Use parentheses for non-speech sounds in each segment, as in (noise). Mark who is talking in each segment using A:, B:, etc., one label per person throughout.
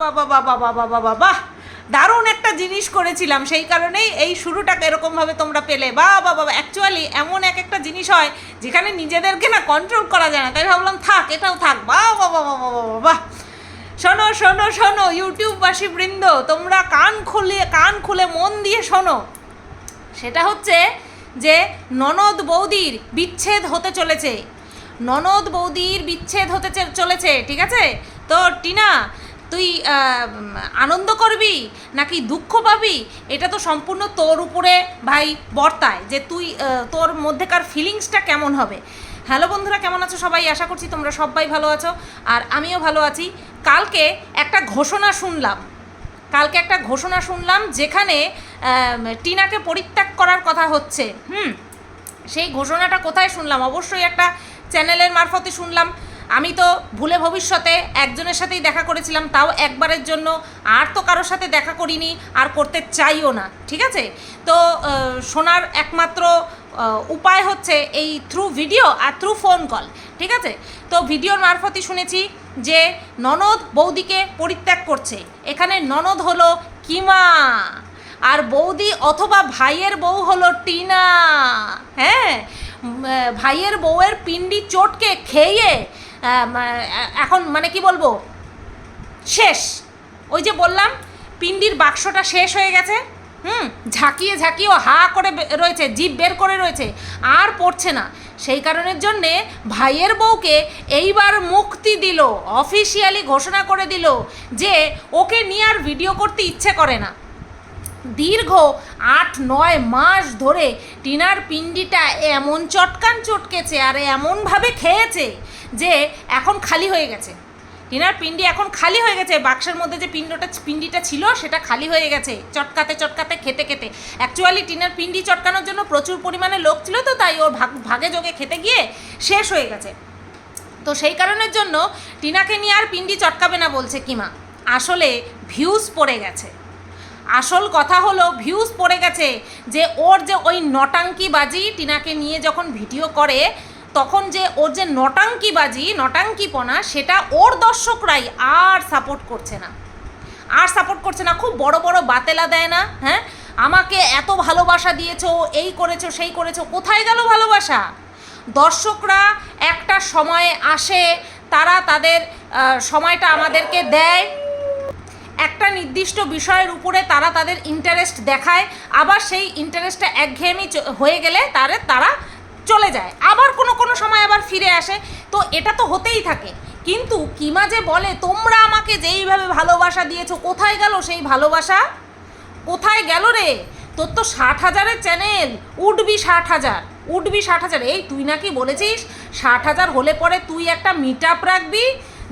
A: বাবা বাবা বাবা বাবা বাহ দারুণ একটা জিনিস করেছিলাম সেই কারণেই এই শুরুটাকে এরকমভাবে তোমরা পেলে বা বাবা অ্যাকচুয়ালি এমন এক একটা জিনিস হয় যেখানে নিজেদেরকে না কন্ট্রোল করা যায় না তাই ভাবলাম থাক এটাও থাক বা বাবা বাবা বাবা বাহ শোনো শোনো শোনো ইউটিউববাসী বৃন্দ তোমরা কান খুলে কান খুলে মন দিয়ে শোনো সেটা হচ্ছে যে ননদ বৌদির বিচ্ছেদ হতে চলেছে ননদ বৌদির বিচ্ছেদ হতে চলেছে ঠিক আছে তো টিনা তুই আনন্দ করবি নাকি দুঃখ পাবি? এটা তো সম্পূর্ণ তোর উপরে ভাই বর্তায় যে তুই তোর মধ্যেকার ফিলিংসটা কেমন হবে। হ্যালো বন্ধুরা, কেমন আছো সবাই? আশা করছি তোমরা সবাই ভালো আছো। আর আমিও ভালো আছি। কালকে একটা ঘোষণা শুনলাম। কালকে একটা ঘোষণা শুনলাম যেখানে টিনাকে পরিত্যাগ করার কথা হচ্ছে। হুম, সেই ঘোষণাটা কোথায় শুনলাম? অবশ্যই একটা চ্যানেলের মারফতে শুনলাম। আমি তো ভুলে ভবিষ্যতে একজনের সাথেই দেখা করেছিলাম, তাও একবারের জন্য আর তো কারোর সাথে দেখা করিনি আর করতে চাইও না, ঠিক আছে? তো শোনার একমাত্র উপায় হচ্ছে এই থ্রু ভিডিও আর থ্রু ফোন কল ঠিক আছে? তো ভিডিওর মারফতই শুনেছি যে ননদ বৌদিকে পরিত্যাগ করছে, এখানে ননদ হলো কিমা আর বৌদি অথবা ভাইয়ের বউ হলো টিনা হ্যাঁ? ভাইয়ের বউয়ের পিন্ডি চটকে খেয়ে এখন মানে কি বলব? শেষ। ওই যে বললাম, পিন্ডির বাক্সটা শেষ হয়ে গেছে, হুম? ঝাঁকিয়ে ঝাঁকিয়ে হা করে রয়েছে, জিভ বের করে রয়েছে, আর পড়ছে না। সেই কারণের জন্যে ভাইয়ের বউকে এইবার মুক্তি দিল, অফিসিয়ালি ঘোষণা করে দিল যে ওকে নিয়ে আর ভিডিও করতে ইচ্ছে করে না। দীর্ঘ আট, নয় মাস ধরে টিনার পিণ্ডিটা এমন চটকান চটকেছে আর এমনভাবে খেয়েছে যে এখন খালি হয়ে গেছে। টিনার পিন্ডি এখন খালি হয়ে গেছে, বাক্সের মধ্যে যে পিণ্ডটা পিন্ডিটা ছিল সেটা খালি হয়ে গেছে, চটকাতে চটকাতে, খেতে খেতে। অ্যাকচুয়ালি টিনার পিন্ডি চটকানোর জন্য প্রচুর পরিমাণে লোক ছিল তো, তাই ওর ভাগ, ভাগে যোগে খেতে গিয়ে শেষ হয়ে গেছে। তো সেই কারণের জন্য টিনাকে নিয়ে আর পিন্ডি চটকাবে না বলছে কিমা। আসলে ভিউজ পড়ে গেছে। আসল কথা হলো ভিউজ পড়ে গেছে যে ওর যে ওই নটাঙ্কিবাজি টিনাকে নিয়ে যখন ভিডিও করে, তখন যে ওর যে নটাঙ্কি নটাঙ্কিবাজি নটাঙ্কিপনা, সেটা ওর দর্শকরাই আর সাপোর্ট করছে না। আর সাপোর্ট করছে না, খুব বড় বড় বাতেলা দেয় না হ্যাঁ? আমাকে এত ভালোবাসা দিয়েছ, এই করেছ, সেই করেছ, কোথায় গেল ভালোবাসা? দর্শকরা একটা সময়ে আসে, তারা তাদের সময়টা আমাদেরকে দেয় একটা নির্দিষ্ট বিষয়ের উপরে তারা তাদের ইন্টারেস্ট দেখায়, আবার সেই ইন্টারেস্টটা একঘেয়েমি হয়ে গেলে তারে তারা চলে যায়। আবার কোনো কোনো সময় আবার ফিরে আসে। তো এটা তো হতেই থাকে। কিন্তু কিমা যে বলে, তোমরা আমাকে যেইভাবে ভালোবাসা দিয়েছ, কোথায় গেল সেই ভালোবাসা? কোথায় গেল রে? তোর তো ষাট হাজারের চ্যানেল উঠবি ষাট হাজার, উঠবি ষাট হাজার। এই তুই নাকি বলেছিস, ষাট হাজার হলে পরে তুই একটা মিট আপ রাখবি?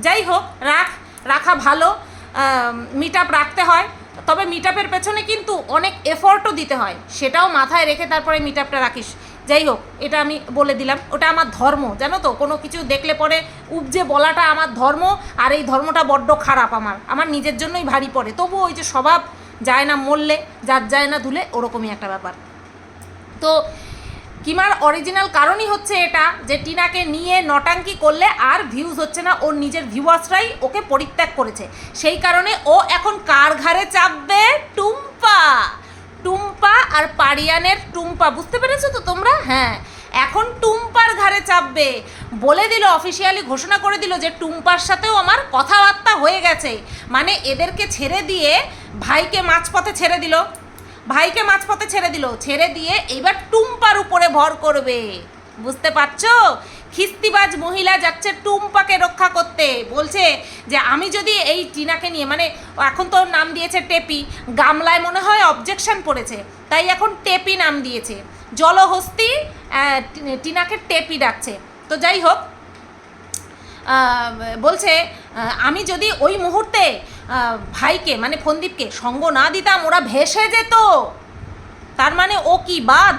A: যাই হোক, রাখ, রাখা ভালো। মিট আপ রাখতে হয়। তবে মিট আপের পেছনে কিন্তু অনেক এফোর্টও দিতে হয়। সেটাও মাথায় রেখে তারপরে মিট আপটা রাখিস। যাই হোক, এটা আমি বলে দিলাম। ওটা আমার ধর্ম, জানো তো? কোনো কিছু দেখলে পরে উপজে বলাটা আমার ধর্ম, আর এই ধর্মটা বড্ড খারাপ আমার। আমার নিজের জন্যই ভারী পড়ে। তবু ওই যে স্বভাব, যায় না মরলে, যার যায় না ধুলে, ওরকমই একটা ব্যাপার। তো কিমার অরিজিনাল কারণই হচ্ছে এটা, যে টিনাকে নিয়ে নটাঙ্কি করলে আর ভিউজ হচ্ছে না, ওর নিজের ভিউয়ার্সরাই ওকে পরিত্যাগ করেছে। সেই কারণে ও এখন কার ঘাড়ে চাপবে? টুম্পা! টুম্পা আর পারিয়ানের টুম্পা, বুঝতে পেরেছ তো তোমরা? হ্যাঁ এখন টুম্পার ঘাড়ে চাপবে। বলে দিল অফিসিয়ালি ঘোষণা করে দিল যে টুম্পার সাথেও আমার কথাবার্তা হয়ে গেছে। মানে এদেরকে ছেড়ে দিয়ে ভাইকে মাঝপথে ছেড়ে দিল। ভাইকে মাঝপথে ছেড়ে দিল। ছেড়ে দিয়ে এইবার টুম্পার উপরে ভর করবে। বুঝতে পারছ? খিস্তিবাজ মহিলা যাচ্ছে টুম্পাকে রক্ষা করতে। বলছে যে, আমি যদি এই টিনাকে নিয়ে মানে এখন তো নাম দিয়েছে টেপি। গামলায় মনে হয় অবজেকশন পড়েছে। তাই এখন টেপি নাম দিয়েছে। জলহস্তি টিনাকে টেপি ডাকছে। তো যাই হোক বলছে আমি যদি ওই মুহূর্তে ভাইকে মানে ফন্দীপকে সঙ্গ না দিতাম, ওরা ভেসে যেত। তার মানে ও কি বাঁধ?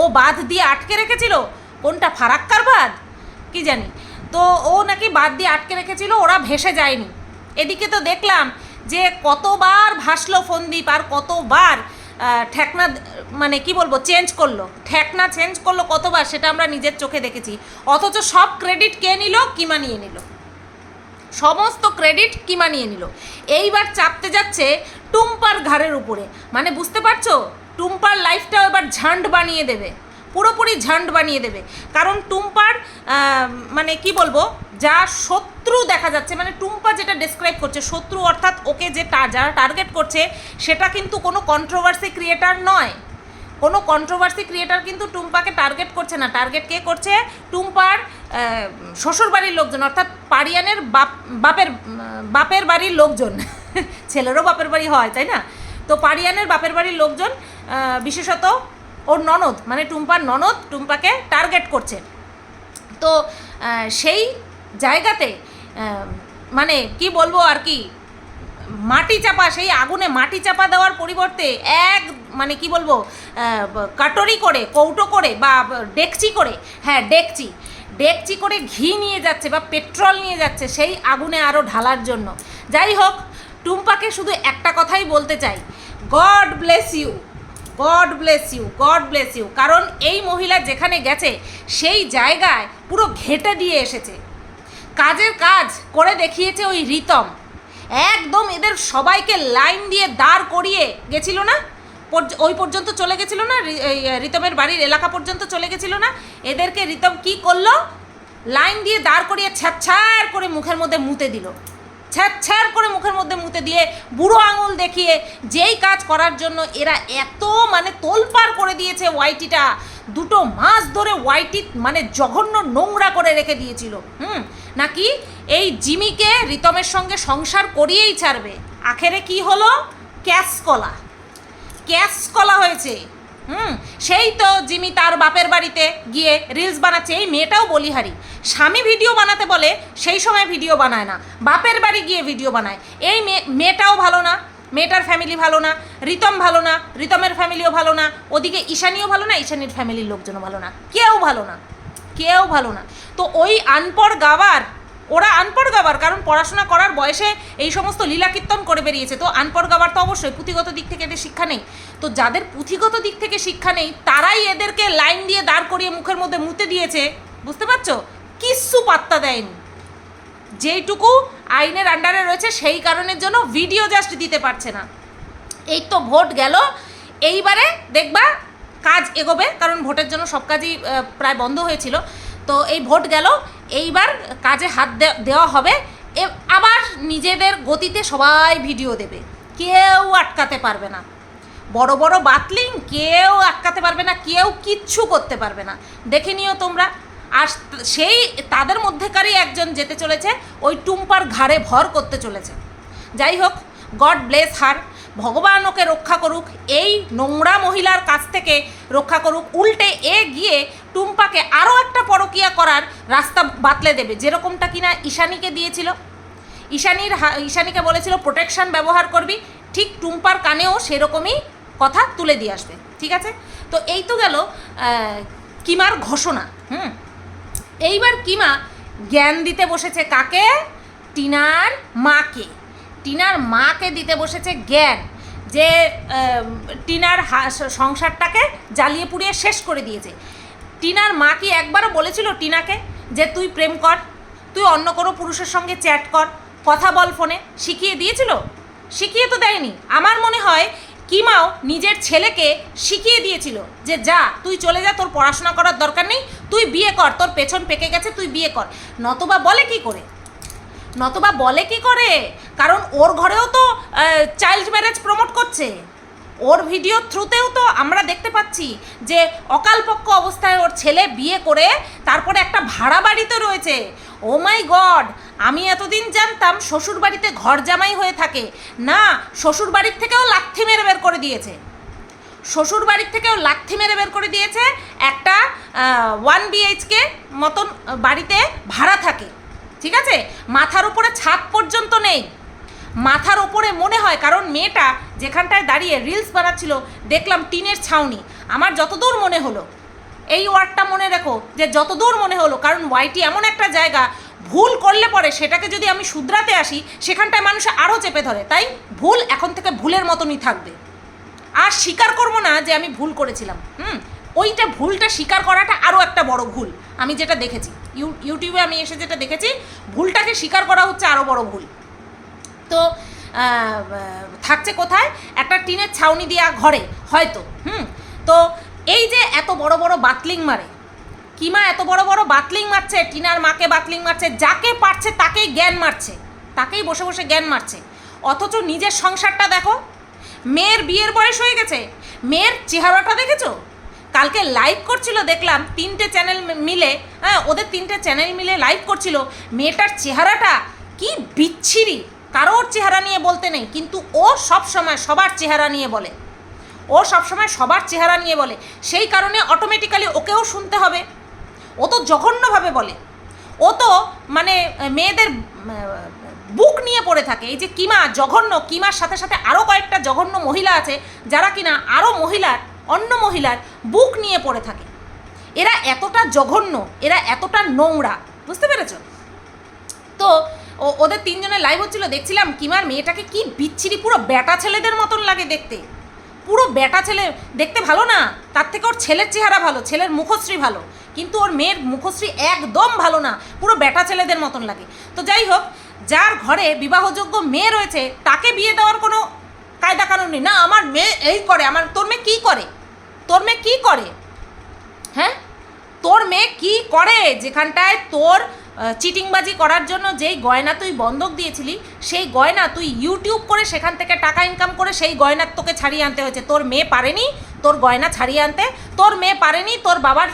A: ও বাঁধ দিয়ে আটকে রেখেছিল? কোনটা, ফারাক্কার বাঁধ? কি জানি। তো ও নাকি বাদ দিয়ে আটকে রেখেছিল, ওরা ভেসে যায়নি। এদিকে তো দেখলাম যে কতবার ভাসলো ফন্দীপ, আর কতবার ঠেকনা মানে কি বলব চেঞ্জ করল। ঠেকনা চেঞ্জ করল কতবার সেটা আমরা নিজের চোখে দেখেছি। অথচ সব ক্রেডিট কে নিল? কিমা নিয়ে নিল? সমস্ত ক্রেডিট কিমা নিয়ে নিল? এইবার চাপতে যাচ্ছে টুম্পার ঘাড়ের উপরে। মানে বুঝতে পারছ? টুম্পার লাইফটাও এবার ঝান্ড বানিয়ে দেবে। পুরোপুরি ঝান্ড বানিয়ে দেবে। কারণ টুম্পার মানে কি বলব যা শত্রু দেখা যাচ্ছে মানে টুম্পা যেটা ডেসক্রাইব করছে শত্রু অর্থাৎ ওকে যে যারা টার্গেট করছে সেটা কিন্তু কোনো কন্ট্রোভার্সি ক্রিয়েটার নয়। কোনো কন্ট্রোভার্সি ক্রিয়েটার কিন্তু টুম্পাকে টার্গেট করছে না। টার্গেট কে করছে? টুম্পার আহ, শ্বশুরবাড়ির লোকজন অর্থাৎ পারিয়ানের বাপ বাপের বাপের বাড়ির লোকজন। (laughs) ছেলেরও বাপের বাড়ি হয় তাই না? তো পারিয়ানের বাপের বাড়ির লোকজন বিশেষত ওর ননদ মানে টুম্পার ননদ টুম্পাকে টার্গেট করছে। তো সেই জায়গাতে মানে কি বলব আর কি, মাটি চাপা, সেই আগুনে মাটি চাপা দেওয়ার পরিবর্তে এক মানে কি বলব কাটরি করে, কৌটো করে ব- ডেকচি করে হ্যাঁ ডেকচি ডেকচি করে ঘি নিয়ে যাচ্ছে বা পেট্রোল নিয়ে যাচ্ছে সেই আগুনে আরও ঢালার জন্য। যাই হোক, টুম্পাকে শুধু একটা কথাই বলতে চাই, God bless you. God bless you God bless you কারণ এই মহিলা যেখানে গেছে, সেই জায়গায় পুরো ঘেটে দিয়ে এসেছে। কাজের কাজ করে দেখিয়েছে ওই রিতম। একদম এদের সবাইকে লাইন দিয়ে দাঁড় করিয়ে গেছিল না? ওই পর্যন্ত চলে গেছিল না? রিতমের বাড়ির এলাকা পর্যন্ত চলে গেছিল না? এদেরকে রিতম কি করল? লাইন দিয়ে দাঁড় করিয়ে ছ্যাচ্ছার করে মুখের মধ্যে মুতে দিল। ছ্যাচ্ছার করে মুখের মধ্যে মুতে দিয়ে বুড়ো আঙুল দেখিয়ে যেই কাজ করার জন্য এরা এত মানে তোলপাড় করে দিয়েছে ওয়াইটিটা। দুটো মাস ধরে ওয়াইটি মানে জঘন্য নোংরা করে রেখে দিয়েছিল। হুম, নাকি? এই জিমিকে রিতমের সঙ্গে সংসার করিয়েই ছাড়বে। আখেরে কি হলো? ক্যাশ কলা। ক্যাশ কলা হয়েছে। হুম, সেই তো জিমি তার বাপের বাড়িতে গিয়ে রিলস বানাচ্ছে। এই মেয়েটাও বলিহারি। স্বামী ভিডিও বানাতে বলে, সেই সময় ভিডিও বানায় না। বাপের বাড়ি গিয়ে ভিডিও বানায়। এই মেয়ে, মেয়েটাও ভালো না, মেয়েটার ফ্যামিলি ভালো না, রিতম ভালো না, রিতমের ফ্যামিলিও ভালো না, ওদিকে ঈশানীও ভালো না, ঈশানীর ফ্যামিলির লোকজনও ভালো না। কেউ ভালো না, কেউ ভালো না। তো ওই আনপড় গাওয়ার ওরা আনপড় গাবার কারণ পড়াশোনা করার বয়সে এই সমস্ত লীলা কীর্তন করে বেরিয়েছে। তো আনপড় গাবার তো অবশ্যই, পুঁথিগত দিক থেকে এদের শিক্ষা নেই। তো যাদের পুঁথিগত দিক থেকে শিক্ষা নেই, তারাই এদেরকে লাইন দিয়ে দাঁড় করিয়ে মুখের মধ্যে মুতে দিয়েছে। বুঝতে পারছ? কিচ্ছু পাত্তা দেয়নি। যেইটুকু আইনের আন্ডারে রয়েছে, সেই কারণের জন্য ভিডিও জাস্ট দিতে পারছে না। এই তো ভোট গেল। এইবারে দেখবা কাজ এগোবে, কারণ ভোটের জন্য সব কাজই প্রায় বন্ধ হয়েছিল। তো এই ভোট গেল এইবার কাজে হাত দেওয়া হবে। আবার নিজেদের গতিতে সবাই ভিডিও দেবে। কেউ আটকাতে পারবে না। বড় বড় বাতলিং কেউ আটকাতে পারবে না, কেউ কিচ্ছু করতে পারবে না। দেখে নিও তোমরা। আর সেই তাদের মধ্যেকারই একজন যেতে চলেছে, ওই টুম্পার ঘাড়ে ভর করতে চলেছে। যাই হোক, গড ব্লেস হার। ভগবান ওকে রক্ষা করুক। এই নোংরা মহিলার কাছ থেকে রক্ষা করুক। উল্টে এ গিয়ে টুম্পাকে আরও একটা পরকিয়া করার রাস্তা বাতলে দেবে, যেরকমটা কিনা ঈশানীকে দিয়েছিল। ঈশানীর ঈশানীকে বলেছিল প্রোটেকশন ব্যবহার করবি, ঠিক টুম্পার কানেও সেরকমই কথা তুলে দিয়ে আসবে। ঠিক আছে? তো এই তো গেল কিমার ঘোষণা, হুম? এইবার কিমা জ্ঞান দিতে বসেছে কাকে? টিনার মাকে। টিনার মাকে দিতে বসেছে জ্ঞান, যে টিনার সংসারটাকে জ্বালিয়ে পুড়িয়ে শেষ করে দিয়েছে। টিনার মা কি একবারও বলেছিল টিনাকে যে তুই প্রেম কর, তুই অন্য কোনো পুরুষের সঙ্গে চ্যাট কর, কথা বল ফোনে, শিখিয়ে দিয়েছিল? শিখিয়ে তো দেয়নি। আমার মনে হয় কিমাও নিজের ছেলেকে শিখিয়ে দিয়েছিল যে যা, তুই চলে যা, তোর পড়াশোনা করার দরকার নেই, তুই বিয়ে কর, তোর পেছন পেকে গেছে, তুই বিয়ে কর। নতবা বলে কি করে? নতবা বলে কি করে? কারণ ওর ঘরেও তো চাইল্ড ম্যারেজ প্রমোট করছে। ওর ভিডিও থ্রুতেও তো আমরা দেখতে পাচ্ছি যে অকালপক্ষ অবস্থায় ওর ছেলে বিয়ে করে তারপরে একটা ভাড়া বাড়িতে রয়েছে। Oh my God! আমি এতদিন জানতাম শ্বশুর বাড়িতে ঘর জামাই হয়ে থাকে। না, শ্বশুর বাড়ির থেকেও লাথি মেরে বের করে দিয়েছে। শ্বশুর বাড়ির থেকেও লাথি মেরে বের করে দিয়েছে একটা ওয়ান বিএইচকে মতন বাড়িতে ভাড়া থাকে। ঠিক আছে? মাথার উপরে ছাদ পর্যন্ত নেই। মাথার ওপরে মনে হয়, কারণ মেয়েটা যেখানটায় দাঁড়িয়ে রিলস বানাচ্ছিল, দেখলাম টিনের ছাউনি। আমার যতদূর মনে হলো, এই ওয়ার্ডটা মনে রেখো, যে যতদূর মনে হলো, কারণ ওয়াইটি এমন একটা জায়গা, ভুল করলে পরে সেটাকে যদি আমি শুধরাতে আসি, সেখানটায় মানুষ আরও চেপে ধরে, তাই ভুল এখন থেকে ভুলের মতনই থাকবে। আর স্বীকার করব না যে আমি ভুল করেছিলাম, হুম? ওইটা ভুলটা স্বীকার করাটা আরও একটা বড় ভুল, আমি যেটা দেখেছি। ইউ- ইউটিউবে আমি এসে যেটা দেখেছি, ভুলটাকে স্বীকার করা হচ্ছে আরও বড় ভুল। তো আহ, আহ, থাকছে কোথায়? একটা টিনের ছাউনি দেওয়া ঘরে হয়তো হুম? তো এই যে এত বড় বড় বাতলিং মারে কিমা এত বড় বড় বাতলিং মারছে? টিনার মাকে বাতলিং মারছে যাকে পারছে তাকেই জ্ঞান মারছে তাকেই বসে বসে জ্ঞান মারছে। অথচ নিজের সংসারটা দেখো মেয়ের বিয়ের বয়স হয়ে গেছে মেয়ের চেহারাটা দেখেছ? কালকে লাইভ করছিল দেখলাম তিনটে চ্যানেল মিলে হ্যাঁ ওদের তিনটে চ্যানেল মিলে লাইভ করছিল মেয়েটার চেহারাটা কি বিচ্ছিরি। কারোর চেহারা নিয়ে বলতে নেই, কিন্তু ও সব সময় সবার চেহারা নিয়ে বলে। ও সবসময় সবার চেহারা নিয়ে বলে। সেই কারণে অটোমেটিক্যালি ওকেও শুনতে হবে। ও তো জঘন্যভাবে বলে। ও তো মানে মেয়েদের বুক নিয়ে পড়ে থাকে। এই যে কিমা জঘন্য, কিমার সাথে সাথে আরও কয়েকটা জঘন্য মহিলা আছে, যারা কিনা আরও মহিলার, অন্য মহিলার বুক নিয়ে পড়ে থাকে। এরা এতটা জঘন্য, এরা এতটা নোংরা, বুঝতে পেরেছ? তো ও- ওদের তিনজনের লাইভ হচ্ছিল, দেখছিলাম কিমার মেয়েটাকে কি বিচ্ছিরি পুরো ব্যাটা ছেলেদের মতন লাগে দেখতে। পুরো ব্যাটা ছেলে, দেখতে ভালো না? তার থেকে ওর ছেলের চেহারা ভালো, ছেলের মুখশ্রী ভালো। কিন্তু ওর মেয়ের মুখশ্রী একদম ভালো না, পুরো ব্যাটা ছেলেদের মতন লাগে। তো যাই হোক, যার ঘরে বিবাহযোগ্য মেয়ে রয়েছে, তাকে বিয়ে দেওয়ার কোনো কায়দা কানুন নেই। না, আমার মেয়ে এই করে, আমার, তোর মেয়ে কী করে? তোর মেয়ে কী করে? হ্যাঁ? তোর মেয়ে কী করে? যেখানটায় তোর চিটিংবাজি করার জন্য যেই গয়না তুই বন্ধক দিয়েছিলি, সেই গয়না তুই ইউটিউব করে সেখান থেকে টাকা ইনকাম করে সেই গয়না তোকে ছাড়িয়ে আনতে হয়েছে। তোর মেয়ে পারেনি, তোর গয়না ছাড়িয়ে আনতে। তোর মেয়ে পারেনি, তোর বাবার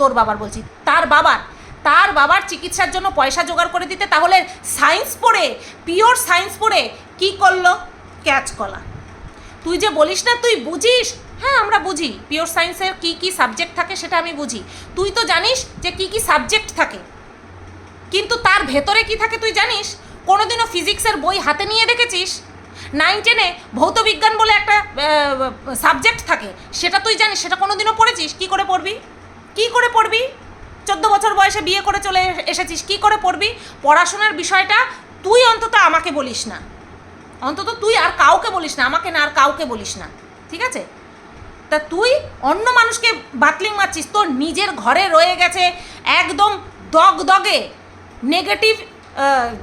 A: তোর বাবার বলছি, তার বাবার। তার বাবার চিকিৎসার জন্য পয়সা জোগাড় করে দিতে, তাহলে সায়েন্স পড়ে পিওর সায়েন্স পড়ে, কি করল? ক্যাচ কলা তুই যে বলিস না, তুই বুঝিস? হ্যাঁ আমরা বুঝি। পিওর সায়েন্সের কী কী সাবজেক্ট থাকে সেটা আমি বুঝি। তুই তো জানিস যে কী কী সাবজেক্ট থাকে। কিন্তু তার ভেতরে কি থাকে তুই জানিস? কোনোদিনও ফিজিক্সের বই হাতে নিয়ে দেখেছিস? নাইন টেনে ভৌতবিজ্ঞান বলে একটা সাবজেক্ট থাকে, সেটা তুই জানিস, সেটা কোনোদিনও পড়েছিস? কি করে পড়বি? কি করে পড়বি? চোদ্দ বছর বয়সে বিয়ে করে চলে এসেছিস, কি করে পড়বি? পড়াশোনার বিষয়টা তুই অন্তত আমাকে বলিস না। অন্তত তুই আর কাউকে বলিস না, আমাকে না আর কাউকে বলিস না, ঠিক আছে? তা তুই অন্য মানুষকে বাতলিং মারছিস, তোর নিজের ঘরে রয়ে গেছে একদম দগ দগে নেগেটিভ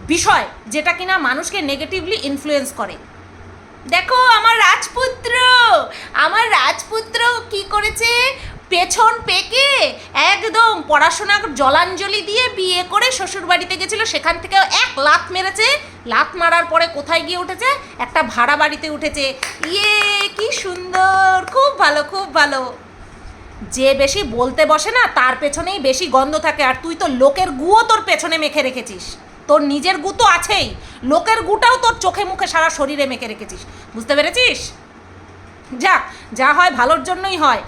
A: বিষয় যেটা কিনা মানুষকে নেগেটিভলি ইনফ্লুয়েন্স করে। দেখো, আমার রাজপুত্র! আমার রাজপুত্র কি করেছে? পেছন পেকে একদম পড়াশোনার জলাঞ্জলি দিয়ে বিয়ে করে শ্বশুর বাড়িতে গেছিল। সেখান থেকে এক লাত মেরেছে। লাত মারার পরে কোথায় গিয়ে উঠেছে? একটা ভাড়া বাড়িতে উঠেছে। ইয়ে কি সুন্দর! খুব ভালো খুব ভালো। যে বেশি বলতে বসে না, তার পেছনেই বেশি গন্ধ থাকে। আর তুই তো লোকের গুও তোর পেছনে মেখে রেখেছিস। তোর নিজের গু তো আছেই। লোকের গুটাও তোর চোখে মুখে সারা শরীরে মেখে রেখেছিস। বুঝতে পেরেছিস? যাক যা হয় ভালোর জন্যই হয়।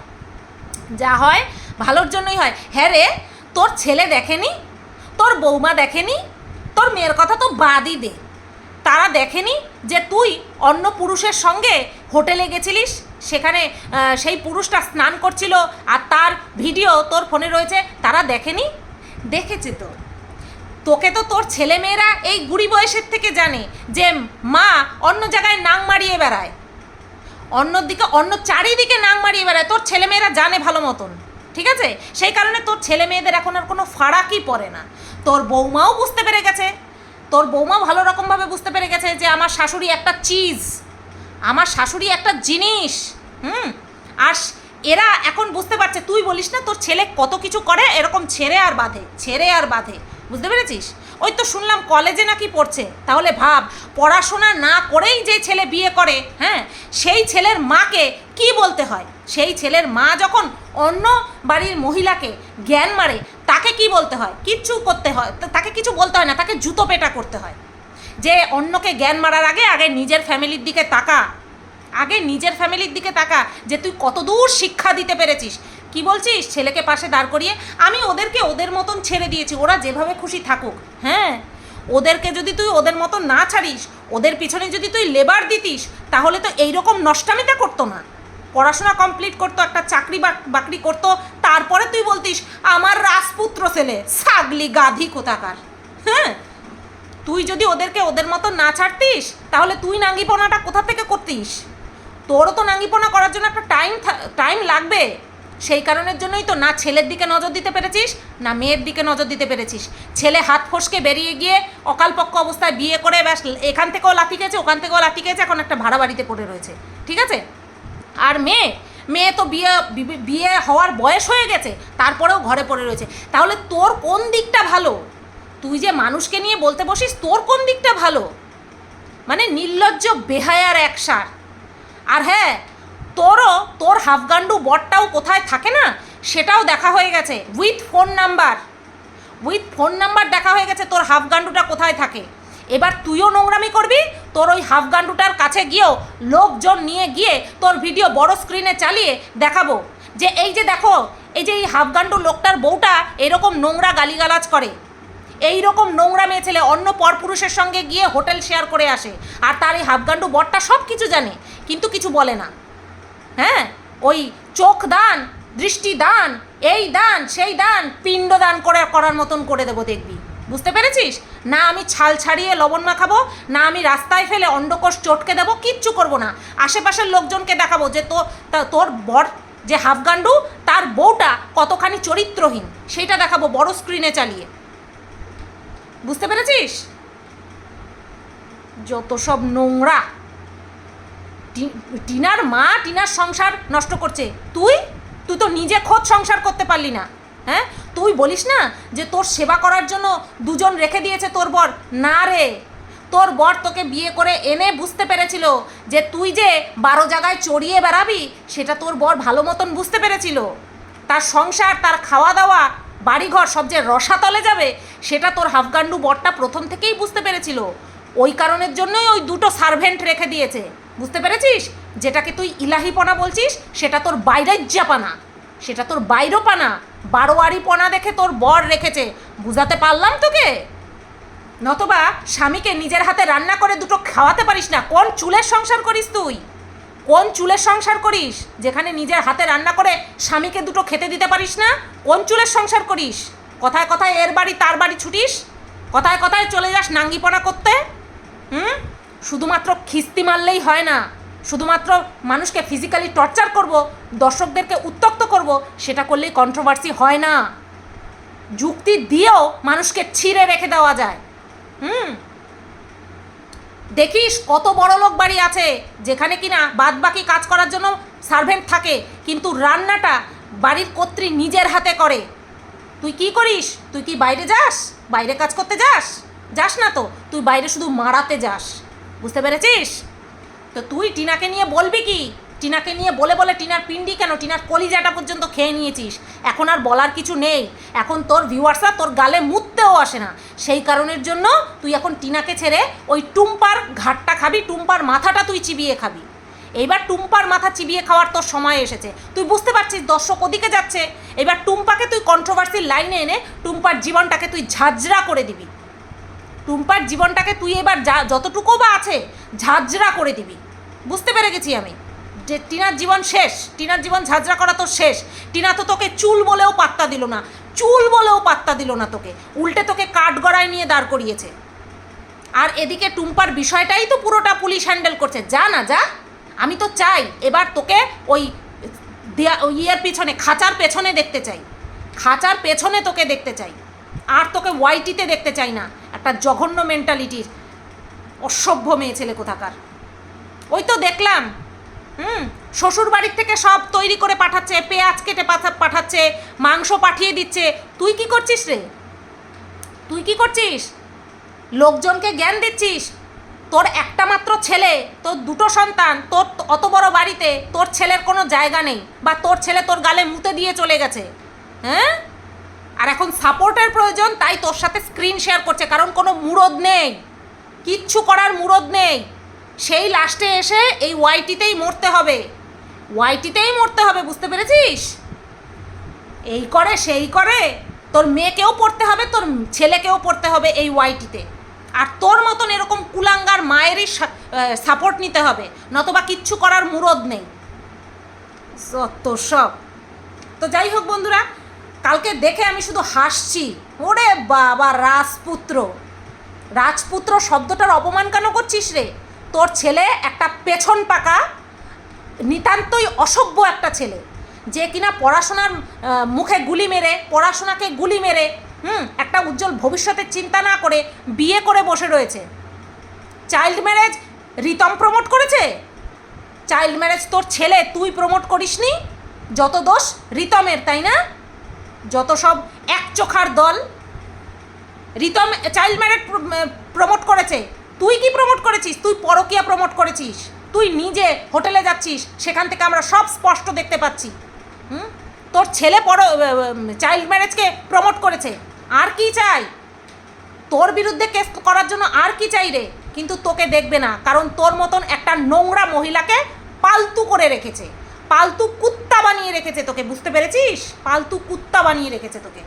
A: যা হয় ভালোর জন্যই হয়। হ্যাঁ রে, তোর ছেলে দেখেনি? তোর বৌমা দেখেনি? তোর মেয়ের কথা তো বাদই দে। তারা দেখেনি যে তুই অন্য পুরুষের সঙ্গে হোটেলে গেছিলিস? সেখানে সেই পুরুষটা স্নান করছিল আর তার ভিডিও তোর ফোনে রয়েছে, তারা দেখেনি? দেখেছে তো। তোকে তো তোর ছেলে মেয়েরা এই গুড়ি বয়সের থেকে জানে যে মা অন্য জায়গায় নাং মারিয়ে বেড়ায়। অন্যদিকে অন্য চারিদিকে নাং মারিয়ে বেড়ায়, তোর ছেলেমেয়েরা জানে ভালো মতন। ঠিক আছে? সেই কারণে তোর ছেলে মেয়েদের এখন আর কোনো ফারাকই পড়ে না। তোর বৌমাও বুঝতে পেরে গেছে। তোর বৌমাও ভালো রকমভাবে বুঝতে পেরে গেছে যে আমার শাশুড়ি একটা চিজ। আমার শাশুড়ি একটা জিনিস, হুম? আর এরা এখন বুঝতে পারছে, তুই বলিস না, তোর ছেলে কত কিছু করে, এরকম ছেড়ে আর বাঁধে, ছেড়ে আর বাঁধে। বুঝতে পেরেছিস? ওই তো শুনলাম কলেজে নাকি পড়ছে। তাহলে ভাব, পড়াশোনা না করেই যে ছেলে বিয়ে করে হ্যাঁ? সেই ছেলের মাকে কি বলতে হয়? সেই ছেলের মা যখন অন্য বাড়ির মহিলাকে জ্ঞান মারে, তাকে কি বলতে হয়? কিচ্ছু করতে হয় তাকে কিছু বলতে হয় না, তাকে জুতো পেটা করতে হয়। যে অন্যকে জ্ঞান মারার আগে আগে নিজের ফ্যামিলির দিকে তাকা। আগে নিজের ফ্যামিলির দিকে তাকা যে তুই কত দূর শিক্ষা দিতে পেরেছিস। কি বলছিস? ছেলেকে পাশে দাঁড় করিয়ে আমি ওদেরকে ওদের মতন ছেড়ে দিয়েছি, ওরা যেভাবে খুশি থাকুক হ্যাঁ? ওদেরকে যদি তুই ওদের মতন না ছাড়িস, ওদের পিছনে যদি তুই লেবার দিতিস, তাহলে তো এইরকম নষ্টামিটা করতো না। পড়াশোনা কমপ্লিট করতো, একটা চাকরি বাক- বাকরি করতো, তারপরে তুই বলতিস, আমার রাজপুত্র ছেলে সাগলি গাধি কোথাকার? হ্যাঁ? তুই যদি ওদেরকে ওদের মতো না ছাড়তিস, তাহলে তুই নাঙ্গিপনাটা কোথা থেকে করতিস? তোরও তো নাঙ্গিপনা করার জন্য একটা টাইম টাইম লাগবে। সেই কারণের জন্যই তো না ছেলের দিকে নজর দিতে পেরেছিস, না মেয়ের দিকে নজর দিতে পেরেছিস। ছেলে হাত ফসকে বেরিয়ে গিয়ে অকালপক্ষ অবস্থায় বিয়ে করে ব্যাস, এখান থেকেও লাথি খেয়েছে, ওখান থেকেও লাথি খেয়েছে, এখন একটা ভাড়া বাড়িতে পড়ে রয়েছে। ঠিক আছে? আর মেয়ে মেয়ে তো বিয়ে বিয়ে হওয়ার বয়স হয়ে গেছে, তারপরেও ঘরে পড়ে রয়েছে। তাহলে তোর কোন দিকটা ভালো? তুই যে মানুষকে নিয়ে বলতে বসিস, তোর কোন দিকটা ভালো? মানে নির্লজ্জ, বেহায়ার এক সার। আর হ্যাঁ তোরও, তোর হাফগান্ডু বটটাও কোথায় থাকে না, সেটাও দেখা হয়ে গেছে। With phone number. With phone number দেখা হয়ে গেছে তোর হাফগান্ডুটা কোথায় থাকে। এবার তুইও নোংরামি করবি, তোর ওই হাফগান্ডুটার কাছে গিয়েও লোকজন নিয়ে গিয়ে তোর ভিডিও বড় স্ক্রিনে চালিয়ে দেখাবো। যে এই যে দেখো, এই যে এই হাফগান্ডু লোকটার বউটা এরকম নোংরা গালিগালাজ করে। এই রকম নোংরা মেয়ে ছেলে অন্য পরপুরুষের সঙ্গে গিয়ে হোটেল শেয়ার করে আসে। আর তার এই হাফগান্ডু বরটা সব কিছু জানে, কিন্তু কিছু বলে না। হ্যাঁ? ওই চোখ দান, দৃষ্টি দান, এই দান, সেই দান, পিণ্ড দান করে করার মতন করে দেবো দেখবি। বুঝতে পেরেছিস? না আমি ছাল ছাড়িয়ে লবণ মাখাবো, না আমি রাস্তায় ফেলে অন্ডকোষ চটকে দেবো, কিচ্ছু করব না। আশেপাশের লোকজনকে দেখাবো যে তো তোর বর যে হাফগান্ডু তার বউটা কতখানি চরিত্রহীন, সেটা দেখাবো বড় স্ক্রিনে চালিয়ে। বুঝতে পেরেছিস? যত সব নোংরা। টিনার মা টিনার সংসার নষ্ট করছে। তুই? তুই তো নিজে খোঁজ সংসার করতে পারলি না। হ্যাঁ? তুই বলিস না যে তোর সেবা করার জন্য দুজন রেখে দিয়েছে তোর বর? না রে। তোর বর তোকে বিয়ে করে এনে বুঝতে পেরেছিল যে তুই যে বারো জায়গায় চড়িয়ে বেড়াবি, সেটা তোর বর ভালো মতন বুঝতে পেরেছিল। তার সংসার, তার খাওয়া দাওয়া বাড়িঘর সব যে রসাতলে যাবে, সেটা তোর হাফগান্ডু বরটা প্রথম থেকেই বুঝতে পেরেছিল। ওই কারণের জন্যই ওই দুটো সার্ভেন্ট রেখে দিয়েছে। বুঝতে পেরেছিস? যেটাকে তুই ইলাহিপনা বলছিস, সেটা তোর বাইরের বাইরাজ্যাপানা। সেটা তোর বাইরও বাইরোপানা। বারোয়ারিপনা দেখে তোর বর রেখেছে। বুঝাতে পারলাম তোকে? নতবা স্বামীকে নিজের হাতে রান্না করে দুটো খাওয়াতে পারিস না। কোন চুলের সংসার করিস তুই? কোন চুলের সংসার করিস? যেখানে নিজের হাতে রান্না করে স্বামীকে দুটো খেতে দিতে পারিস না? কোন চুলের সংসার করিস? কথায় কথায় এর বাড়ি তার বাড়ি ছুটিস? কথায় কথায় চলে যাস নাঙ্গিপনা করতে? হুম? শুধুমাত্র খিস্তি মারলেই হয় না। শুধুমাত্র মানুষকে ফিজিক্যালি টর্চার করব, দর্শকদেরকে উত্তক্ত করব, সেটা করলেই কন্ট্রোভার্সি হয় না। যুক্তি দিয়েও মানুষকে ছিঁড়ে রেখে দেওয়া যায়। হুম? দেখিস কত বড় লোক বাড়ি আছে, যেখানে কিনা বাদ বাকি কাজ করার জন্য সার্ভেন্ট থাকে, কিন্তু রান্নাটা বাড়ির কর্ত্রী নিজের হাতে করে। তুই কি করিস? তুই কি বাইরে যাস? বাইরে কাজ করতে যাস? যাস না তো, তুই বাইরে শুধু মারাতে যাস। বুঝতে পেরেছিস? তো তুই টিনাকে নিয়ে বলবি কি? টিনাকে নিয়ে বলে বলে টিনার পিন্ডি কেন? টিনার কলিজাটা পর্যন্ত খেয়ে নিয়েছিস। এখন আর বলার কিছু নেই। এখন তোর ভিউয়ার্সরা তোর গালে মুততেও আসে না। সেই কারণের জন্য তুই এখন টিনাকে ছেড়ে ওই টুম্পার ঘাটটা খাবি, টুম্পার মাথাটা তুই চিবিয়ে খাবি। এইবার টুম্পার মাথা চিবিয়ে খাওয়ার তোর সময় এসেছে। তুই বুঝতে পারছিস দর্শক ওদিকে যাচ্ছে। এবার টুম্পাকে তুই কন্ট্রোভার্সির লাইনে এনে টুম্পার জীবনটাকে তুই ঝাঁঝরা করে দিবি। টুম্পার জীবনটাকে তুই এবার যা, যতটুকু বা আছে, ঝাঁঝরা করে দিবি। বুঝতে পেরে গেছি আমি? যে টিনার জীবন শেষ, টিনার জীবন ঝাঁঝরা করা তো শেষ। টিনা তো তোকে চুল বলেও পাত্তা দিল না। চুল বলেও পাত্তা দিল না তোকে। উল্টে তোকে কাঠগড়ায় নিয়ে দাঁড় করিয়েছে। আর এদিকে টুম্পার বিষয়টাই তো পুরোটা পুলিশ হ্যান্ডেল করছে। যা না, যা। আমি তো চাই এবার তোকে ওই দেয়া ইয়ের পিছনে, খাঁচার পেছনে দেখতে চাই। খাঁচার পেছনে তোকে দেখতে চাই। আর তোকে ওয়াইটিতে দেখতে চাই না। একটা জঘন্য মেন্টালিটির অসভ্য মেয়ে ছেলে কোথাকার। ওই তো দেখলাম হুম শ্বশুর বাড়ির থেকে সব তৈরি করে পাঠাচ্ছে, পেঁয়াজ কেটে পাঠা- পাঠাচ্ছে, মাংস পাঠিয়ে দিচ্ছে। তুই কি করছিস রে? তুই কি করছিস? লোকজনকে জ্ঞান দিচ্ছিস? তোর একটা মাত্র ছেলে, তোর দুটো সন্তান, তোর অত বড় বাড়িতে তোর ছেলের কোনো জায়গা নেই বা তোর ছেলে তোর গালে মুতে দিয়ে চলে গেছে। হ্যাঁ? আর এখন সাপোর্টের প্রয়োজন, তাই তোর সাথে স্ক্রিন শেয়ার করছে, কারণ কোনো মুরদ নেই। কিচ্ছু করার মুরদ নেই। সেই লাস্টে এসে এই ওয়াইটিতেই মরতে হবে। ওয়াইটিতেই মরতে হবে, বুঝতে পেরেছিস? এই করে, সেই করে। তোর মেয়েকেও পড়তে হবে, তোর ছেলেকেও পড়তে হবে এই ওয়াইটিতে আর তোর মতন এরকম কুলাঙ্গার মায়েরই সাপোর্ট নিতে হবে। নতবা কিচ্ছু করার মুরদ নেই। যত সব। তো যাই হোক বন্ধুরা, কালকে দেখে আমি শুধু হাসছি। ওরে বাবা, রাজপুত্র। রাজপুত্র শব্দটার অপমান কেন করছিস রে? তোর ছেলে একটা পেছন পাকা, নিতান্তই অসভ্য একটা ছেলে, যে কিনা পড়াশোনার মুখে গুলি মেরে, পড়াশোনাকে গুলি মেরে, হুম, একটা উজ্জ্বল ভবিষ্যতের চিন্তা না করে বিয়ে করে বসে রয়েছে। চাইল্ড ম্যারেজ রিতম প্রমোট করেছে? চাইল্ড ম্যারেজ তোর ছেলে তুই প্রমোট করিসনি? যত দোষ রিতমের, তাই না? যত সব এক চোখার দল, রিতম চাইল্ড ম্যারেজ প্রমোট করেছে। তুই কি প্রমোট করেছিস? তুই পরকিয়া প্রমোট করেছিস? তুই নিজে হোটেলে যাচ্ছিস, সেখান থেকে আমরা সব স্পষ্ট দেখতে পাচ্ছি। হুম? তোর ছেলে পর চাইল্ড ম্যারেজকে প্রমোট করেছে। আর কি চাই? তোর বিরুদ্ধে কেস করার জন্য আর কি চাই রে? কিন্তু তোকে দেখবে না, কারণ তোর মতন একটা নোংরা মহিলাকে পালতু করে রেখেছে। পালতু কুত্তা বানিয়ে রেখেছে তোকে, বুঝতে পেরেছিস? পালতু কুত্তা বানিয়ে রেখেছে তোকে।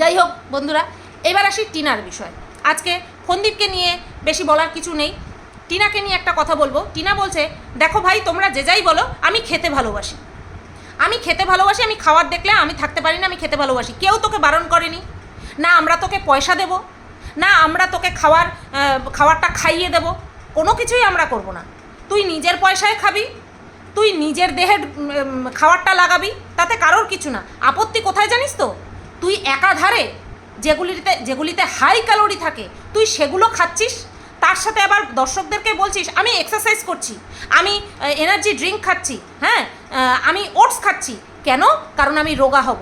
A: যাই হোক, বন্ধুরা, এবার আসি টিনার বিষয়। আজকে ফন্দীপকে নিয়ে বেশি বলার কিছু নেই। টিনাকে নিয়ে একটা কথা বলব। টিনা বলছে, দেখো ভাই, তোমরা যে যাই বলো, আমি খেতে ভালোবাসি। আমি খেতে ভালোবাসি, আমি খাবার দেখলে আমি থাকতে পারি না, আমি খেতে ভালোবাসি। কেউ তোকে বারণ করেনি। না, আমরা তোকে পয়সা দেব। না, আমরা তোকে খাওয়ার খাবারটা খাইয়ে দেব। কোনো কিছুই আমরা করব না। তুই নিজের পয়সায় খাবি, তুই নিজের দেহের খাবারটা লাগাবি, তাতে কারোর কিছু না। আপত্তি কোথায় জানিস তো? তুই একাধারে যেগুলিতে যেগুলিতে হাই ক্যালোরি থাকে, তুই সেগুলো খাচ্ছিস? তার সাথে আবার দর্শকদেরকে বলছিস, আমি এক্সারসাইজ করছি, আমি এনার্জি ড্রিঙ্ক খাচ্ছি হ্যাঁ? আমি ওটস খাচ্ছি। কেন? কারণ আমি রোগা হব।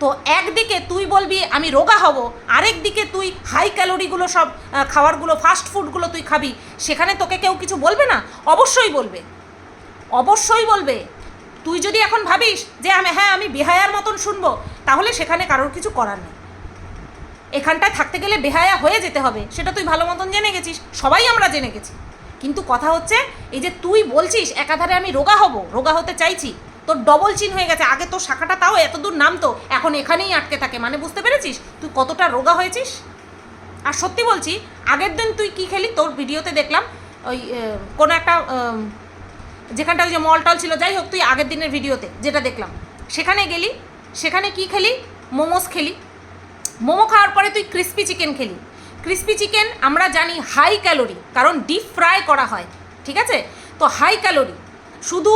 A: তো একদিকে তুই বলবি, আমি রোগা হব আরেক দিকে তুই হাই ক্যালোরিগুলো সব খাবারগুলো ফাস্ট ফুডগুলো তুই খাবি। সেখানে তোকে কেউ কিছু বলবে না? অবশ্যই বলবে। অবশ্যই বলবে। তুই যদি এখন ভাবিস যে আমি হ্যাঁ আমি বেহায়ার মতন শুনব, তাহলে সেখানে কারোর কিছু করার নেই। এখানটায় থাকতে গেলে বেহায়া হয়ে যেতে হবে, সেটা তুই ভালো মতন জেনে গেছিস, সবাই আমরা জেনে গেছি। কিন্তু কথা হচ্ছে, এই যে তুই বলছিস, একাধারে আমি রোগা হব, রোগা হতে চাইছি, তোর ডবল চিন হয়ে গেছে, আগে তোর শাখাটা তাও এত দূর নামতো, এখন এখানেই আটকে থাকে মানে বুঝতে পেরেছিস? তুই কতটা রোগা হয়েছিস? আর সত্যি বলছি, আগের দিন তুই কি খেলি? তোর ভিডিওতে দেখলাম, ওই কোনো একটা যেখানটা ওই যে মল টল ছিল, যাই হোক, তুই আগের দিনের ভিডিওতে যেটা দেখলাম, সেখানে গেলি, সেখানে কি খেলি? মোমোস খেলি। মোমো খাওয়ার পরে তুই ক্রিস্পি চিকেন খেলি। ক্রিস্পি চিকেন আমরা জানি হাই ক্যালোরি কারণ ডিপ ফ্রাই করা হয়, ঠিক আছে? তো হাই ক্যালোরি শুধু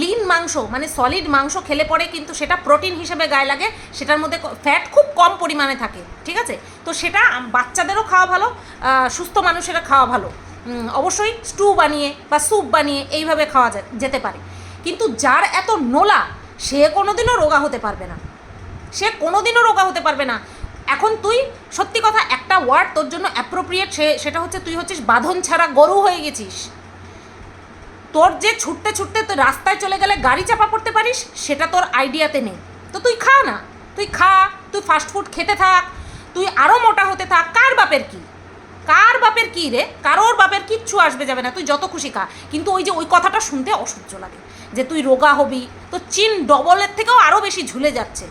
A: লিন মাংস মানে সলিড মাংস খেলে পরে কিন্তু সেটা প্রোটিন হিসেবে গায়ে লাগে, সেটার মধ্যে ফ্যাট খুব কম পরিমাণে থাকে, ঠিক আছে? তো সেটা বাচ্চাদেরও খাওয়া ভালো সুস্থ মানুষেরা খাওয়া ভালো। অবশ্যই স্টু বানিয়ে বা স্যুপ বানিয়ে এইভাবে খাওয়া যেতে পারে। কিন্তু যার এত নোলা, সে কোনোদিনও রোগা হতে পারবে না। সে কোনোদিনও রোগা হতে পারবে না। এখন তুই সত্যি কথা একটা ওয়ার্ড তোর জন্য অ্যাপ্রোপ্রিয়েট সে সেটা হচ্ছে তুই হচ্ছিস বাঁধন ছাড়া গরু হয়ে গেছিস। তোর যে ছুটতে ছুটতে তুই রাস্তায় চলে গেলে গাড়ি চাপা পড়তে পারিস, সেটা তোর আইডিয়াতে নেই। তো তুই খা না। তুই খা, তুই ফাস্ট ফুড খেতে থাক, তুই আরও মোটা হতে থাক, কার বাপের কি? কার বাপের কী রে? কারোর বাপের কিচ্ছু আসবে যাবে না, তুই যত খুশি খা। কিন্তু ওই যে ওই কথাটা শুনতে অসহ্য লাগে, যে তুই রোগা হবি তো চিন ডবলের থেকেও আরও বেশি ঝুলে যাচ্ছে।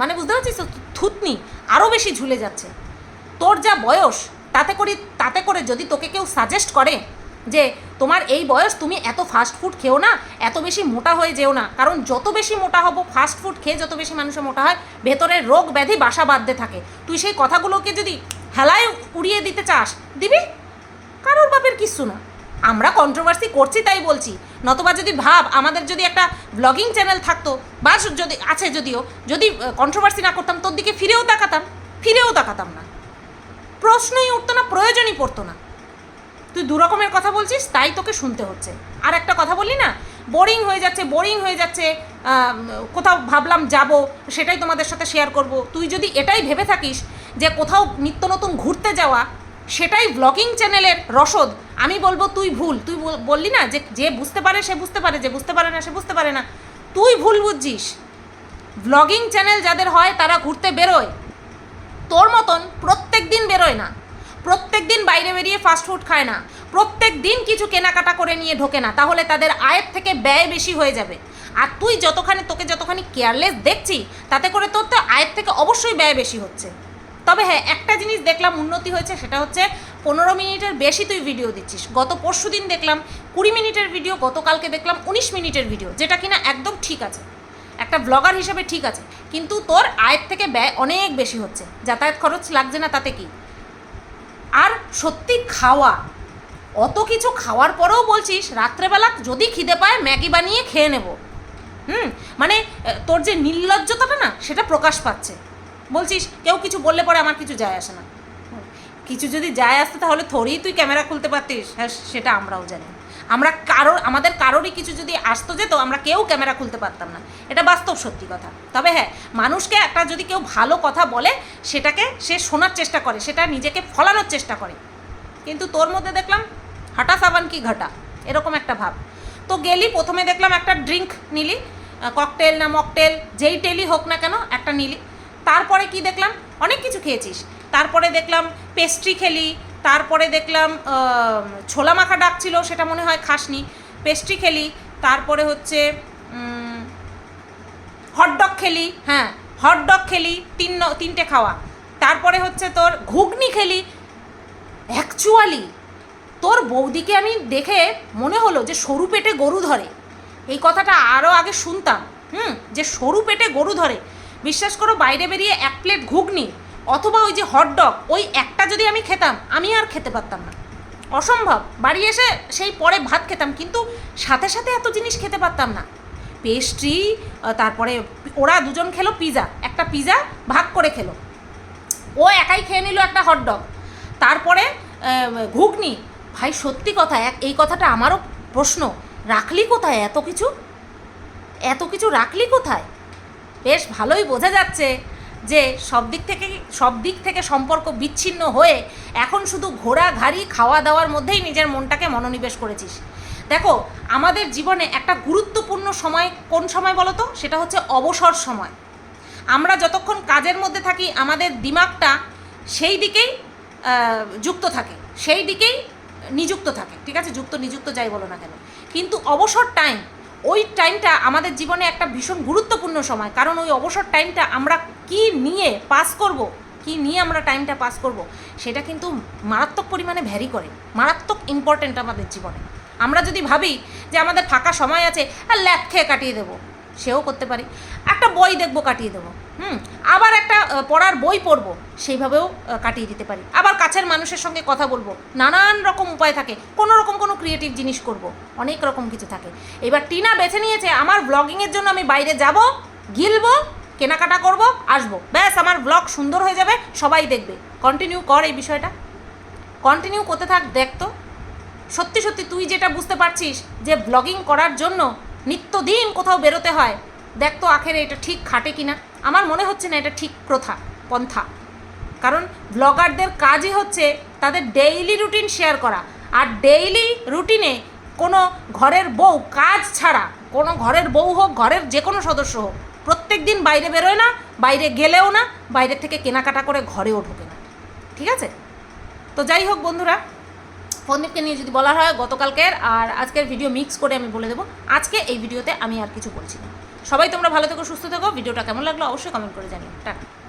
A: মানে বুঝতে পারছিস? থুতনি আরও বেশি ঝুলে যাচ্ছে। তোর যা বয়স, তাতে করে তাতে করে যদি তোকে কেউ সাজেস্ট করে যে, তোমার এই বয়স তুমি এত ফাস্ট ফুড খেও না, এত বেশি মোটা হয়ে যেও না। কারণ যত বেশি মোটা হব ফাস্ট ফুড খেয়ে যত বেশি মানুষের মোটা হয়, ভেতরের রোগ ব্যাধি বাসা বাঁধতে থাকে। তুই সেই কথাগুলোকে যদি হেলায় উড়িয়ে দিতে চাস, দিবি? কারোর বাপের কিচ্ছু না। আমরা কন্ট্রোভার্সি করছি তাই বলছি। নতবা যদি ভাব, আমাদের যদি একটা ব্লগিং চ্যানেল থাকতো, বা যদি আছে যদিও, যদি কন্ট্রোভার্সি না করতাম, তোর দিকে ফিরেও তাকাতাম ফিরেও তাকাতাম না। প্রশ্নই উঠতো না, প্রয়োজনই পড়তো না। তুই দু রকমের কথা বলছিস, তাই তোকে শুনতে হচ্ছে। আর একটা কথা বললি না বোরিং হয়ে যাচ্ছে বোরিং হয়ে যাচ্ছে কোথাও ভাবলাম যাব, সেটাই তোমাদের সাথে শেয়ার করব। তুই যদি এটাই ভেবে থাকিস যে কোথাও নিত্য নতুন ঘুরতে যাওয়া, সেটাই ব্লগিং চ্যানেলের রসদ আমি বলব তুই ভুল। তুই বল- বললি না যে যে বুঝতে পারে, সে বুঝতে পারে, যে বুঝতে পারে না, সে বুঝতে পারে না। তুই ভুল বুঝছিস। ব্লগিং চ্যানেল যাদের হয়, তারা ঘুরতে বেরোয়। তোর মতন প্রত্যেক দিন বেরোয় না। প্রত্যেক দিন বাইরে বেরিয়ে ফাস্ট ফুড খায় না। প্রত্যেক দিন কিছু কেনাকাটা করে নিয়ে ঢোকে না। তাহলে তাদের আয়ের থেকে ব্যয় বেশি হয়ে যাবে। আর তুই যতখানি, তোকে যতখানি কেয়ারলেস দেখছি, তাতে করে তোর তো আয়ের থেকে অবশ্যই ব্যয় বেশি হচ্ছে। তবে হ্যাঁ একটা জিনিস দেখলাম উন্নতি হয়েছে, সেটা হচ্ছে পনেরো মিনিটের বেশি তুই ভিডিও দিচ্ছিস। গত পরশু দিন দেখলাম কুড়ি মিনিটের ভিডিও গতকালকে দেখলাম উনিশ মিনিটের ভিডিও যেটা কিনা একদম ঠিক আছে। একটা ব্লগার হিসেবে ঠিক আছে। কিন্তু তোর আয়ের থেকে ব্যয় অনেক বেশি হচ্ছে। যাতায়াত খরচ লাগছে না তাতে কি? আর সত্যি খাওয়া, অত কিছু খাওয়ার পরেও বলছিস রাত্রেবেলা যদি খিদে পায় ম্যাগি বানিয়ে খেয়ে নেব। হুম? মানে তোর যে নির্লজ্জতাটা না, সেটা প্রকাশ পাচ্ছে। বলছিস, কেউ কিছু বললে পরে আমার কিছু যায় আসে না। কিছু যদি যায় আসতো, তাহলে থোড়েই তুই ক্যামেরা খুলতে পারতিস। হ্যাঁ সেটা আমরাও জানি। আমরা কারোর, আমাদের কারোরই কিছু যদি আসতো যেত, আমরা কেউ ক্যামেরা খুলতে পারতাম না। এটা বাস্তব সত্যি কথা। তবে হ্যাঁ মানুষকে একটা যদি কেউ ভালো কথা বলে, সেটাকে সে শোনার চেষ্টা করে, সেটা নিজেকে ফলানোর চেষ্টা করে। কিন্তু তোর মধ্যে দেখলাম, হাঁটা সাবান কি ঘাটা? এরকম একটা ভাব। তো গেলি, প্রথমে দেখলাম একটা ড্রিঙ্ক নিলি ককটেল না মকটেল, যেই টেলি হোক না কেন, একটা নিলি। তারপরে কি দেখলাম? অনেক কিছু খেয়েছিস। তারপরে দেখলাম পেস্ট্রি খেলি, তারপরে দেখলাম ছোলা মাখা ডাকছিল সেটা মনে হয় খাসনি। পেস্ট্রি খেলি, তারপরে হচ্ছে হটডগ খেলি হ্যাঁ হটডগ খেলি, তিন তিনটে খাওয়া। তারপরে হচ্ছে তোর ঘুগনি খেলি। অ্যাকচুয়ালি তোর বৌদিকে আমি দেখে মনে হলো যে সরু পেটে গরু ধরে। এই কথাটা আরও আগে শুনতাম, হুম, যে সরু পেটে গরু ধরে। বিশ্বাস করো, বাইরে বেরিয়ে এক প্লেট ঘুগনি অথবা ওই যে হটডগ ওই একটা যদি আমি খেতাম, আমি আর খেতে পারতাম না। অসম্ভব। বাড়ি এসে সেই পরে ভাত খেতাম, কিন্তু সাথে সাথে এত জিনিস খেতে পারতাম না। পেস্ট্রি তারপরে ওরা দুজন খেলো পিজা একটা পিজা ভাগ করে খেলো। ও একাই খেয়ে নিল একটা হটডগ তারপরে ঘুগনি। ভাই, সত্যি কথা, এক, এই কথাটা আমারও প্রশ্ন। রাখলি কোথায়? এত কিছু? এত কিছু রাখলি কোথায়? বেশ ভালোই বোঝা যাচ্ছে যে সব দিক থেকে, সব দিক থেকে সম্পর্ক বিচ্ছিন্ন হয়ে এখন শুধু ঘোরা ঘাড়ি খাওয়া দাওয়ার মধ্যেই নিজের মনটাকে মনোনিবেশ করেছিস। দেখো, আমাদের জীবনে একটা গুরুত্বপূর্ণ সময় কোন সময় বলো তো? সেটা হচ্ছে অবসর সময়। আমরা যতক্ষণ কাজের মধ্যে থাকি, আমাদের দিমাগটা সেই দিকেই যুক্ত থাকে। সেই দিকেই নিযুক্ত থাকে। ঠিক আছে? যুক্ত, নিযুক্ত যাই বলো না কেন। কিন্তু অবসর টাইম ওই টাইমটা আমাদের জীবনে একটা ভীষণ গুরুত্বপূর্ণ সময়। কারণ ওই অবসর টাইমটা আমরা কি নিয়ে পাস করব, কি নিয়ে আমরা টাইমটা পাস করব, সেটা কিন্তু মারাত্মক পরিমাণে ভ্যারি করে। মারাত্মক ইম্পর্ট্যান্ট আমাদের জীবনে। আমরা যদি ভাবি যে আমাদের ফাঁকা সময় আছে, আর ল্যাপ খেয়ে কাটিয়ে দেবো, সেও করতে পারি। একটা বই দেখব, কাটিয়ে দেবো। হুম, আবার একটা পড়ার বই পড়ব, সেইভাবেও কাটিয়ে দিতে পারি। আবার কাছের মানুষের সঙ্গে কথা বলব, নানান রকম উপায় থাকে, কোনো রকম কোনো ক্রিয়েটিভ জিনিস করব, অনেক রকম কিছু থাকে। এবার টিনা বেছে নিয়েছে, আমার ব্লগিংয়ের জন্য আমি বাইরে যাব, গিলবো, কেনাকাটা করব, আসব। ব্যাস, আমার ব্লগ সুন্দর হয়ে যাবে, সবাই দেখবে। কন্টিনিউ কর এই বিষয়টা। কন্টিনিউ করতে থাক দেখতো সত্যি সত্যি, তুই যেটা বুঝতে পারছিস যে ব্লগিং করার জন্য নিত্যদিন কোথাও বেরোতে হয়, দেখ তো আখেরে এটা ঠিক খাটে কিনা। আমার মনে হচ্ছে না এটা ঠিক প্রথা, পন্থা। কারণ ব্লগারদের কাজই হচ্ছে তাদের ডেইলি রুটিন শেয়ার করা। আর ডেইলি রুটিনে কোনো ঘরের বউ কাজ ছাড়া, কোনো ঘরের বউ হোক, ঘরের যে কোনো সদস্য হোক, প্রত্যেক দিন বাইরে বেরোয় না, বাইরে গেলেও না, বাইরে থেকে কেনাকাটা করে ঘরেও ঢোকে না। ঠিক আছে? তো যাই হোক বন্ধুরা ফন্দীপকে নিয়ে যদি বলা হয় গতকালকের, আর আজকের ভিডিও মিক্স করে আমি বলে দেবো। আজকে এই ভিডিওতে আমি আর কিছু বলছি না। সবাই তোমরা ভালো থেকো সুস্থ থেকো। ভিডিওটা কেমন লাগল অবশ্যই কমেন্ট করে জানিও। টাটা।